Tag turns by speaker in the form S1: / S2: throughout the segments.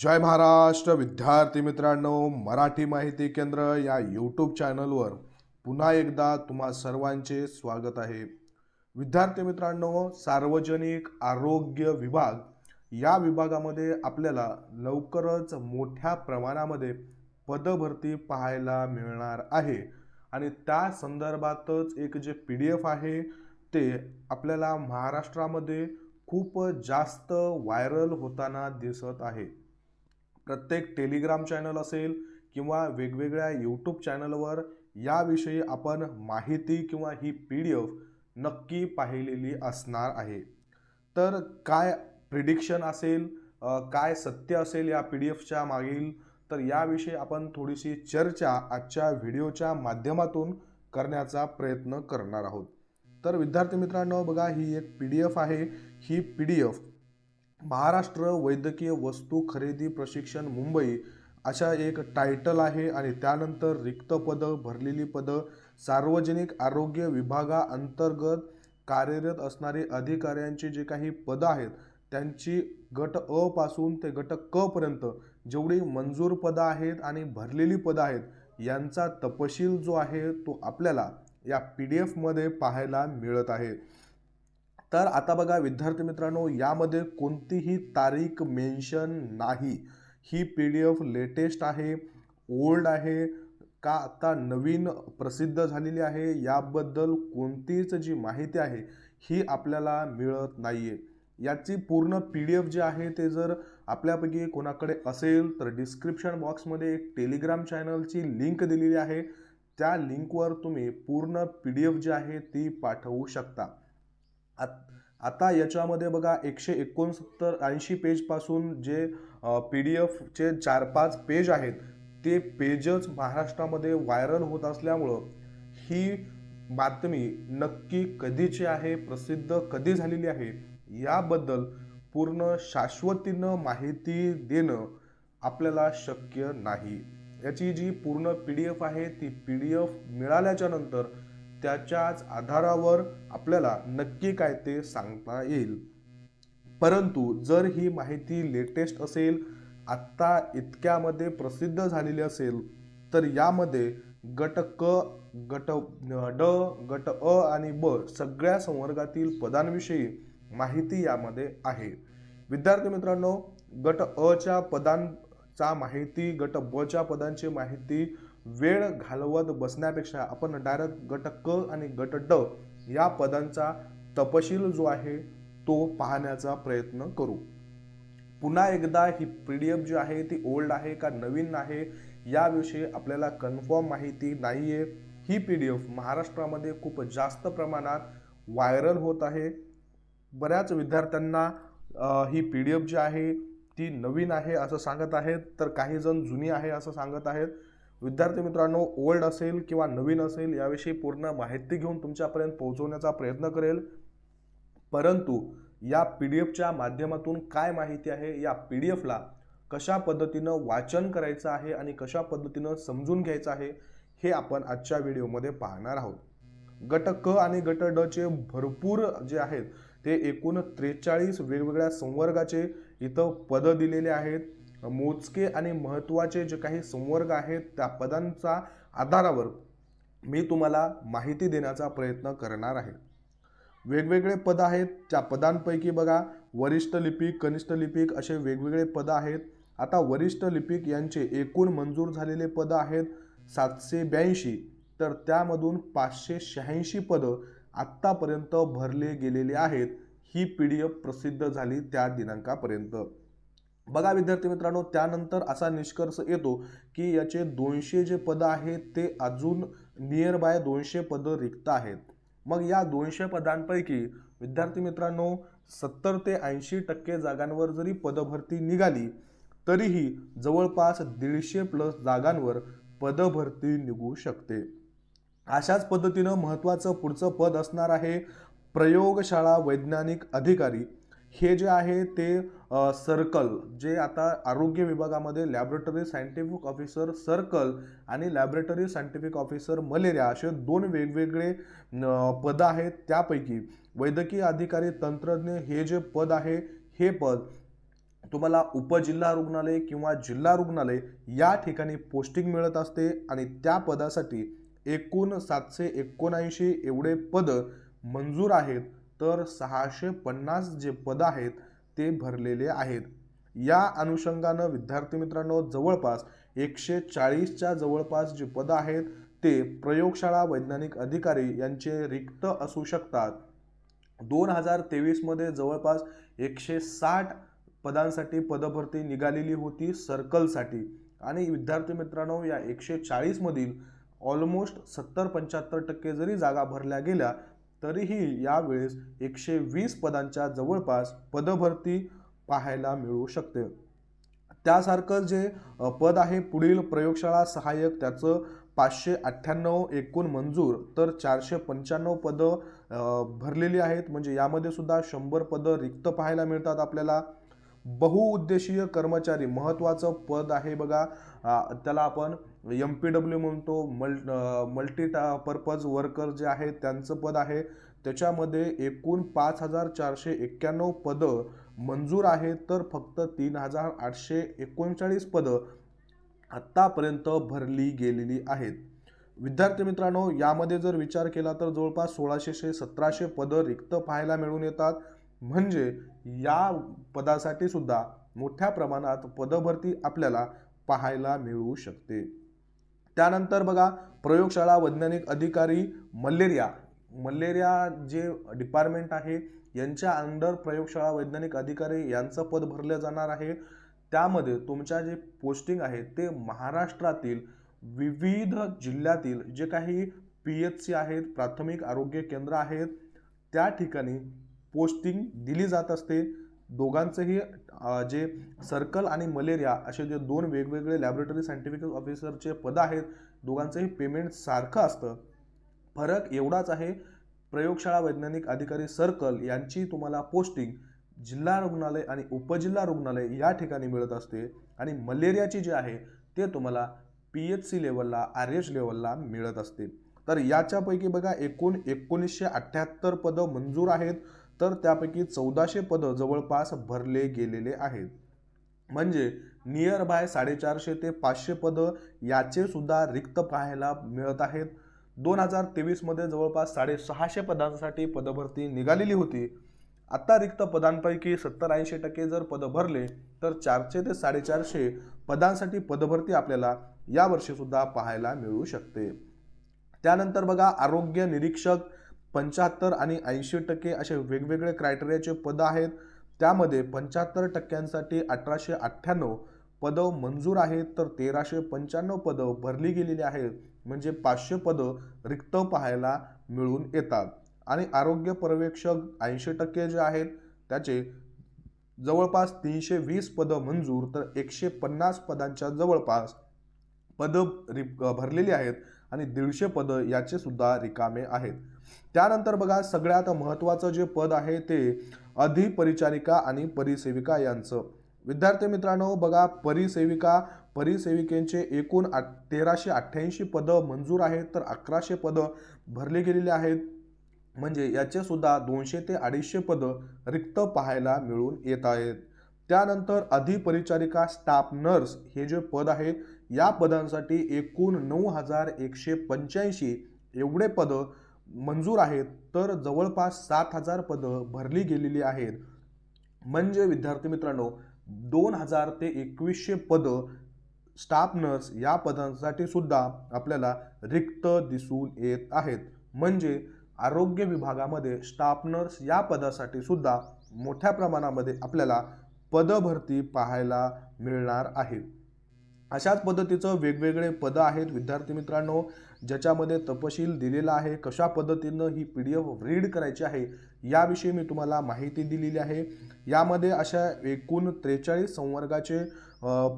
S1: जय महाराष्ट्र विद्यार्थी मित्रांनो मराठी माहिती केंद्र या यूट्यूब चॅनलवर पुन्हा एकदा तुम्हा सर्वांचे स्वागत आहे. विद्यार्थी मित्रांनो सार्वजनिक आरोग्य विभाग या विभागामध्ये आपल्याला लवकरच मोठ्या प्रमाणामध्ये पदभरती पाहायला मिळणार आहे. आणि त्या संदर्भातच एक जे पी डी एफ आहे ते आपल्याला महाराष्ट्रामध्ये खूप जास्त व्हायरल होताना दिसत आहे. प्रत्येक टेलिग्राम चॅनल असेल किंवा वेगवेगळ्या यूट्यूब चॅनलवर याविषयी आपण माहिती किंवा ही पी डी एफ नक्की पाहिलेली असणार आहे. तर काय प्रिडिक्शन असेल काय सत्य असेल या पी डी एफच्या मागील? तर याविषयी आपण थोडीशी चर्चा आजच्या व्हिडिओच्या माध्यमातून करण्याचा प्रयत्न करणार आहोत. तर विद्यार्थी मित्रांनो बघा ही एक पी डी एफ आहे. ही पी डी एफ महाराष्ट्र वैद्यकीय वस्तू खरेदी प्रशिक्षण मुंबई अशा एक टायटल आहे आणि त्यानंतर रिक्त पदं भरलेली पदं सार्वजनिक आरोग्य विभागाअंतर्गत कार्यरत असणारे अधिकाऱ्यांची जे काही पदं आहेत त्यांची गट अ पासून ते गट क पर्यंत जेवढी मंजूर पदं आहेत आणि भरलेली पदं आहेत यांचा तपशील जो आहे तो आपल्याला या पी डी एफमध्ये पाहायला मिळत आहे. तर आता बघा विद्यार्थी मित्रांनो यामध्ये कोणतीही तारीख मेन्शन नाही. ही पी डी एफ लेटेस्ट आहे ओल्ड आहे का आता नवीन प्रसिद्ध झालेली आहे याबद्दल कोणतीच जी माहिती आहे ही आपल्याला मिळत नाही आहे याची पूर्ण पी डी एफ जी आहे ते जर आपल्यापैकी कोणाकडे असेल तर डिस्क्रिप्शन बॉक्समध्ये एक टेलिग्राम चॅनलची लिंक दिलेली आहे. त्या लिंकवर तुम्ही पूर्ण पी डी एफ जी आहे ती पाठवू शकता. आत- आता याच्यामध्ये बघा एकशे एकोणसत्तर ऐंशी पेजपासून जे पी डी एफचे चार पाच पेज आहेत ते पेजच महाराष्ट्रामध्ये व्हायरल होत असल्यामुळं ही बातमी नक्की कधीची आहे प्रसिद्ध कधी झालेली आहे याबद्दल पूर्ण शाश्वतीनं माहिती देणं आपल्याला शक्य नाही. याची जी पूर्ण पी डी एफ आहे ती पी डी एफ मिळाल्याच्या नंतर त्याच्याच आधारावर आपल्याला नक्की काय ते सांगता येईल. परंतु जर ही माहिती लेटेस्ट असेल आत्ता इतक्यामध्ये प्रसिद्ध झालेली असेल तर यामध्ये गट क गट ड गट अ आणि ब सगळ्या संवर्गातील पदांविषयी माहिती यामध्ये आहे. विद्यार्थी मित्रांनो गट अ च्या पदांचा माहिती गट ब च्या पदांची माहिती वेळ घालवत बसण्यापेक्षा आपण डायरेक्ट गट क आणि गट ड या पदांचा तपशील जो आहे तो पाहण्याचा प्रयत्न करू. पुन्हा एकदा ही पी डी एफ जी आहे ती ओल्ड आहे का नवीन आहे याविषयी आपल्याला कन्फर्म माहिती नाही आहे ही पी डी एफ महाराष्ट्रामध्ये खूप जास्त प्रमाणात व्हायरल होत आहे. बऱ्याच विद्यार्थ्यांना ही पी डी एफ जी आहे ती नवीन आहे असं सांगत आहेत. तर काही जण जुनी आहे असं सांगत आहेत. विद्यार्थी मित्रांनो ओल्ड असेल किंवा नवीन असेल याविषयी पूर्ण माहिती घेऊन तुमच्यापर्यंत पोहोचवण्याचा प्रयत्न करेल. परंतु या पी डी एफच्या माध्यमातून काय माहिती आहे? या पी डी एफला कशा पद्धतीनं वाचन करायचं आहे आणि कशा पद्धतीनं समजून घ्यायचं आहे हे आपण आजच्या व्हिडिओमध्ये पाहणार आहोत. गट क आणि गट ड चे भरपूर जे आहेत ते एकूण त्रेचाळीस वेगवेगळ्या संवर्गाचे इथं पदं दिलेले आहेत. मोजके आणि महत्त्वाचे जे काही संवर्ग आहेत त्या पदांचा आधारावर मी तुम्हाला माहिती देण्याचा प्रयत्न करणार आहे. वेगवेगळे पद आहेत त्या पदांपैकी बघा वरिष्ठ लिपिक कनिष्ठ लिपिक असे वेगवेगळे पद आहेत. आता वरिष्ठ लिपिक यांचे एकूण मंजूर झालेले पदं आहेत सातशे ब्याऐंशी. तर त्यामधून पाचशे शहाऐंशी पदं आत्तापर्यंत भरले गेलेले आहेत. ही पी डी एफ प्रसिद्ध झाली त्या दिनांकापर्यंत. बघा विद्यार्थी मित्रांनो त्यानंतर असा निष्कर्ष येतो की याचे दोनशे जे पदं आहेत ते अजून नियर बाय दोनशे पदं रिक्त आहेत. मग या दोनशे पदांपैकी विद्यार्थी मित्रांनो सत्तर ते ऐंशी टक्के जागांवर जरी पदभरती निघाली तरीही जवळपास दीडशे प्लस जागांवर पदभरती निघू शकते. अशाच पद्धतीनं महत्त्वाचं पुढचं पद असणार आहे प्रयोगशाळा वैज्ञानिक अधिकारी. हे जे आहे ते सर्कल जे आता आरोग्य विभागामध्ये लॅबोरेटरी सायंटिफिक ऑफिसर सर्कल आणि लॅबोरेटरी सायंटिफिक ऑफिसर मलेरिया असे दोन वेगवेगळे पदं आहेत त्यापैकी. वैद्यकीय अधिकारी तंत्रज्ञ हे जे पद आहे हे पद तुम्हाला उपजिल्हा रुग्णालय किंवा जिल्हा रुग्णालय या ठिकाणी पोस्टिंग मिळत असते आणि त्या पदासाठी एकूण सातशे एकोणऐंशी एवढे पद मंजूर आहेत. तर सहाशे पन्नास जे पदं आहेत ते भरलेले आहेत. या अनुषंगानं विद्यार्थी मित्रांनो जवळपास एकशे चाळीसच्या जवळपास जे पदं आहेत ते प्रयोगशाळा वैज्ञानिक अधिकारी यांचे रिक्त असू शकतात. दोन हजार तेवीसमध्ये जवळपास एकशे साठ पदांसाठी पदभरती निघालेली होती सर्कलसाठी. आणि विद्यार्थी मित्रांनो या एकशे चाळीसमधील ऑलमोस्ट सत्तर पंच्याहत्तर टक्के जरी जागा भरल्या गेल्या तरीही यावेळेस एकशे वीस पदांच्या जवळपास पदभरती पाहायला मिळू शकते. त्यासारखं जे पद आहे पुढील प्रयोगशाळा सहाय्यक त्याचं पाचशे अठ्ठ्याण्णव एकूण मंजूर तर चारशे पंच्याण्णव पदं भरलेली आहेत. म्हणजे यामध्ये सुद्धा शंभर पदं रिक्त पाहायला मिळतात आपल्याला. बहुउद्देशीय कर्मचारी महत्त्वाचं पद आहे बघा. त्याला आपण एम पी डब्ल्यू म्हणतो मल मल्टी पर्पज वर्कर जे आहे त्यांचं पद आहे. त्याच्यामध्ये एकूण पाच हजार चारशे एक्क्याण्णव पदं मंजूर आहेत तर फक्त तीन हजार आठशे एकोणचाळीस पदं आत्तापर्यंत भरली गेलेली आहेत. विद्यार्थी मित्रांनो यामध्ये जर विचार केला तर जवळपास सोळाशे सतराशे पदं रिक्त पाहायला मिळून येतात. म्हणजे या पदासाठी सुद्धा मोठ्या प्रमाणात पदभरती आपल्याला पाहायला मिळू शकते. त्यानंतर बघा प्रयोगशाळा वैज्ञानिक अधिकारी मलेरिया. मलेरिया जे डिपार्टमेंट आहे यांच्या अंडर प्रयोगशाळा वैज्ञानिक अधिकारी यांचं पद भरलं जाणार आहे. त्यामध्ये तुमच्या जे पोस्टिंग आहे ते महाराष्ट्रातील विविध जिल्ह्यातील जे काही पी एच सी आहेत प्राथमिक आरोग्य केंद्र आहेत त्या ठिकाणी पोस्टिंग दिली जात असते. दोघांचंही जे सर्कल आणि मलेरिया असे जे दोन वेगवेगळे लॅबोरेटरी सायंटिफिक ऑफिसरचे पद आहेत दोघांचंही पेमेंट सारखं असतं. फरक एवढाच आहे प्रयोगशाळा वैज्ञानिक अधिकारी सर्कल यांची तुम्हाला पोस्टिंग जिल्हा रुग्णालय आणि उपजिल्हा रुग्णालय या ठिकाणी मिळत असते आणि मलेरियाची जी आहे ते तुम्हाला पी एच सी लेवलला आर एच लेवलला मिळत असते. तर याच्यापैकी बघा एकूण एकोणीसशे अठ्ठ्याहत्तर पदं मंजूर आहेत. तर त्यापैकी चौदाशे पदं जवळपास भरले गेलेले आहेत. म्हणजे नियर बाय साडेचारशे ते पाचशे पदं याचे सुद्धा रिक्त पाहायला मिळत आहेत. दोन हजार तेवीसमध्ये जवळपास साडेसहाशे पदांसाठी पदभरती निघालेली होती. आत्ता रिक्त पदांपैकी सत्तर ऐंशी टक्के जर पदं भरले तर चारशे ते साडेचारशे पदांसाठी पदभरती आपल्याला यावर्षीसुद्धा पाहायला मिळू शकते. त्यानंतर बघा आरोग्य निरीक्षक पंच्याहत्तर आणि ऐंशी टक्के असे वेगवेगळे क्रायटेरियाचे पदं आहेत. त्यामध्ये पंच्याहत्तर टक्क्यांसाठी अठराशे अठ्ठ्याण्णव पदं मंजूर आहेत. तर तेराशे पंच्याण्णव पदं भरली गेलेली आहेत. म्हणजे पाचशे पदं रिक्त पाहायला मिळून येतात. आणि आरोग्य पर्यवेक्षक ऐंशी टक्के जे आहेत त्याचे जवळपास तीनशे वीस पदं मंजूर तर एकशे पन्नास पदांच्या जवळपास पदं रि भरलेली आहेत. आणि दीडशे पदं याचे सुद्धा रिकामे आहेत. त्यानंतर बघा सगळ्यात महत्त्वाचं जे पद आहे ते अधिपरिचारिका आणि परिसेविका यांचं. विद्यार्थी मित्रांनो बघा परिसेविका परिसेविकेंचे एकूण आठ तेराशे अठ्ठ्याऐंशी पदं मंजूर आहेत तर अकराशे पदं भरली गेलेली आहेत. म्हणजे याचेसुद्धा दोनशे ते अडीचशे पदं रिक्त पाहायला मिळून येत आहेत. त्यानंतर अधिपरिचारिका स्टाफ नर्स हे जे पद आहे या पदांसाठी एकूण नऊ हजार एकशे पंच्याऐंशी एवढे पदं मंजूर आहेत तर जवळपास सात हजार पदं भरली गेलेली आहेत. म्हणजे विद्यार्थी मित्रांनो दोन हजार ते एकवीसशे पदं स्टाफ नर्स या पदांसाठी सुद्धा आपल्याला रिक्त दिसून येत आहेत. म्हणजे आरोग्य विभागामध्ये स्टाफ नर्स या पदासाठी सुद्धा मोठ्या प्रमाणामध्ये आपल्याला पदभरती पाहायला मिळणार आहे. अशाच पद्धतीचं वेगवेगळे पदं आहेत विद्यार्थी मित्रांनो ज्याच्यामध्ये तपशील दिलेला आहे कशा पद्धतीनं ही पी डी एफ रीड करायची आहे याविषयी मी तुम्हाला माहिती दिलेली आहे. यामध्ये अशा एकूण त्रेचाळीस संवर्गाचे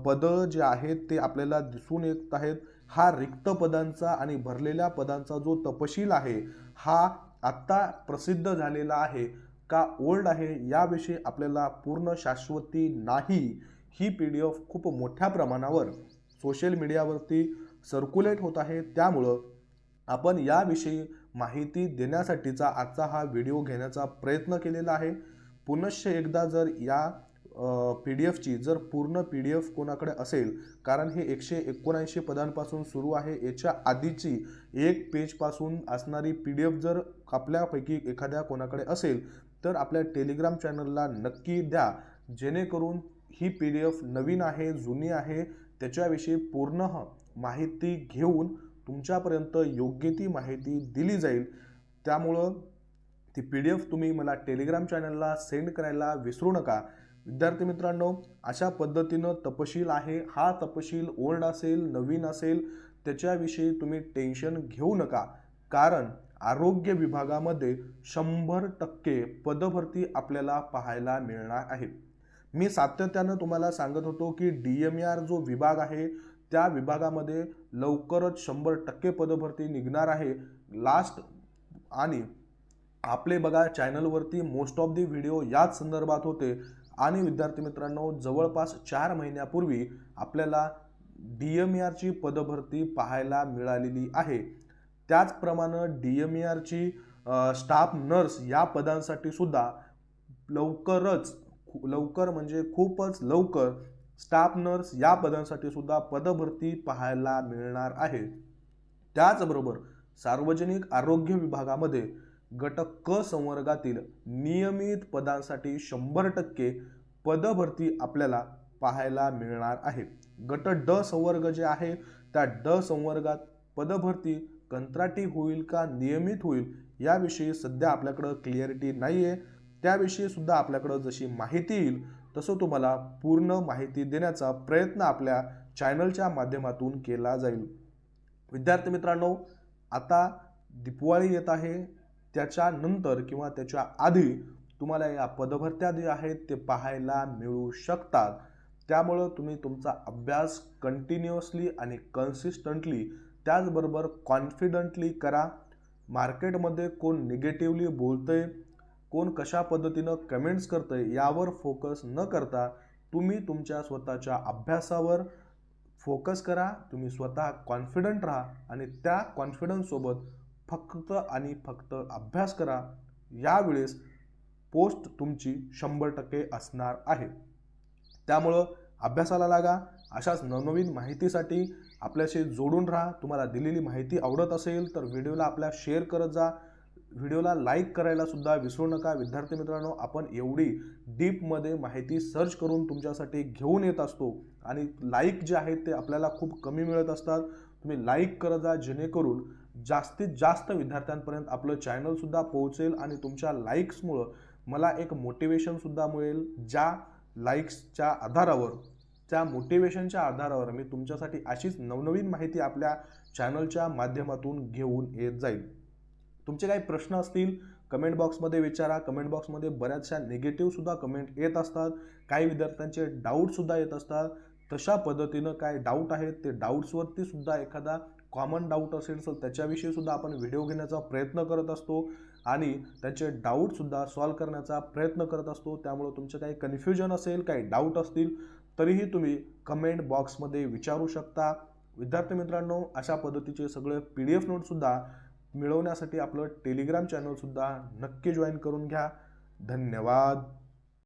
S1: पदं जे आहेत ते आपल्याला दिसून येत आहेत. हा रिक्त पदांचा आणि भरलेल्या पदांचा जो तपशील आहे हा आत्ता प्रसिद्ध झालेला आहे का ओल्ड आहे याविषयी आपल्याला पूर्ण शाश्वती नाही. ही पी डी एफ खूप मोठ्या प्रमाणावर सोशल मीडियावरती सर्क्युलेट होत आहे. त्यामुळं आपण याविषयी माहिती देण्यासाठीचा आजचा हा व्हिडिओ घेण्याचा प्रयत्न केलेला आहे. पुनश्च एकदा जर या पी डी एफची जर पूर्ण पी डी एफ कोणाकडे असेल कारण हे एकशे एकोणऐंशी पदांपासून सुरू आहे. याच्या आधीची एक पेजपासून असणारी पी डी एफ जर आपल्यापैकी एखाद्या कोणाकडे असेल तर आपल्या टेलिग्राम चॅनलला नक्की द्या. जेणेकरून ही पी डी एफ नवीन आहे जुनी आहे त्याच्याविषयी पूर्ण माहिती घेऊन तुमच्यापर्यंत योग्य ती माहिती दिली जाईल. त्यामुळं ती पी डी एफ तुम्ही मला टेलिग्राम चॅनलला सेंड करायला विसरू नका. विद्यार्थी मित्रांनो अशा पद्धतीनं तपशील आहे. हा तपशील ओल्ड असेल नवीन असेल त्याच्याविषयी तुम्ही टेन्शन घेऊ नका. कारण आरोग्य विभागामध्ये शंभर टक्के पदभरती आपल्याला पाहायला मिळणार आहे. मी सातत्यानं तुम्हाला सांगत होतो की डी एम आर जो विभाग आहे त्या विभागामध्ये लवकरच शंभर टक्के पदभरती निघणार आहे. लास्ट आणि आपले बघा चॅनलवरती मोस्ट ऑफ दी व्हिडिओ याच संदर्भात होते. आणि विद्यार्थी मित्रांनो जवळपास चार महिन्यापूर्वी आपल्याला डी एम आरची पदभरती पाहायला मिळालेली आहे. त्याचप्रमाणे डी एम आरची स्टाफ नर्स या पदांसाठी सुद्धा लवकरच लवकर म्हणजे खूपच लवकर स्टाफ नर्स या पदांसाठी सुद्धा पदभरती पाहायला मिळणार आहे. त्याचबरोबर सार्वजनिक आरोग्य विभागामध्ये गट क संवर्गातील नियमित पदांसाठी शंभर टक्के पदभरती आपल्याला पाहायला मिळणार आहे. गट ड संवर्ग जे आहे त्या ड संवर्गात पदभरती कंत्राटी होईल का नियमित होईल याविषयी सध्या आपल्याकडं क्लिअरिटी नाही आहे त्याविषयी सुद्धा आपल्याकडं जशी माहिती येईल तसं तुम्हाला पूर्ण माहिती देण्याचा प्रयत्न आपल्या चॅनलच्या माध्यमातून केला जाईल. विद्यार्थी मित्रांनो आता दिपवाळी येत आहे. त्याच्यानंतर किंवा त्याच्या आधी तुम्हाला या पदभरत्या जे आहेत ते पाहायला मिळू शकतात. त्यामुळं तुम्ही तुमचा अभ्यास कंटिन्युअसली आणि कन्सिस्टंटली त्याचबरोबर कॉन्फिडंटली करा. मार्केटमध्ये कोण निगेटिव्हली बोलतंय कोण कशा पद्धतीनं कमेंट्स करतंय यावर फोकस न करता तुम्ही तुमच्या स्वतःच्या अभ्यासावर फोकस करा तुम्ही स्वतः कॉन्फिडंट राहा आणि त्या कॉन्फिडन्ससोबत फक्त आणि फक्त अभ्यास करा. यावेळेस पोस्ट तुमची शंभर टक्के असणार आहे. त्यामुळं अभ्यासाला लागा अशाच नवनवीन माहितीसाठी आपल्याशी जोडून राहा. तुम्हाला दिलेली माहिती आवडत असेल तर व्हिडिओला आपल्या शेअर करत जा. व्हिडिओला लाईक करायला सुद्धा विसरू नका. विद्यार्थी मित्रांनो आपण एवढी डीपमध्ये माहिती सर्च करून तुमच्यासाठी घेऊन येत असतो आणि लाईक जे आहेत ते आपल्याला खूप कमी मिळत असतात. तुम्ही लाईक करत जा जेणेकरून जास्तीत जास्त विद्यार्थ्यांपर्यंत आपलं चॅनलसुद्धा पोहोचेल आणि तुमच्या लाईक्समुळं मला एक मोटिवेशनसुद्धा मिळेल ज्या लाईक्सच्या आधारावर. त्या मोटिवेशनच्या आधारावर मी तुमच्यासाठी अशीच नवनवीन माहिती आपल्या चॅनलच्या माध्यमातून घेऊन येत जाईल तुमचे काही प्रश्न असतील कमेंट बॉक्समध्ये विचारा. कमेंट बॉक्समध्ये बऱ्याचशा निगेटिव्हसुद्धा कमेंट येत असतात. काही विद्यार्थ्यांचे डाऊटसुद्धा येत असतात. तशा पद्धतीनं काय डाऊट आहेत ते डाऊट्सवरती सुद्धा एखादा कॉमन डाऊट असेल तर त्याच्याविषयी सुद्धा आपण व्हिडिओ घेण्याचा प्रयत्न करत असतो. आणि त्यांचे डाऊटसुद्धा सॉल्व करण्याचा प्रयत्न करत असतो. त्यामुळं तुमचं काही कन्फ्युजन असेल काही डाऊट असतील तरीही तुम्ही कमेंट बॉक्समध्ये विचारू शकता. विद्यार्थी मित्रांनो अशा पद्धतीचे सगळे पी डी एफ नोटसुद्धा मिळवण्यासाठी आपलं टेलिग्राम चॅनलसुद्धा नक्की जॉईन करून घ्या. धन्यवाद.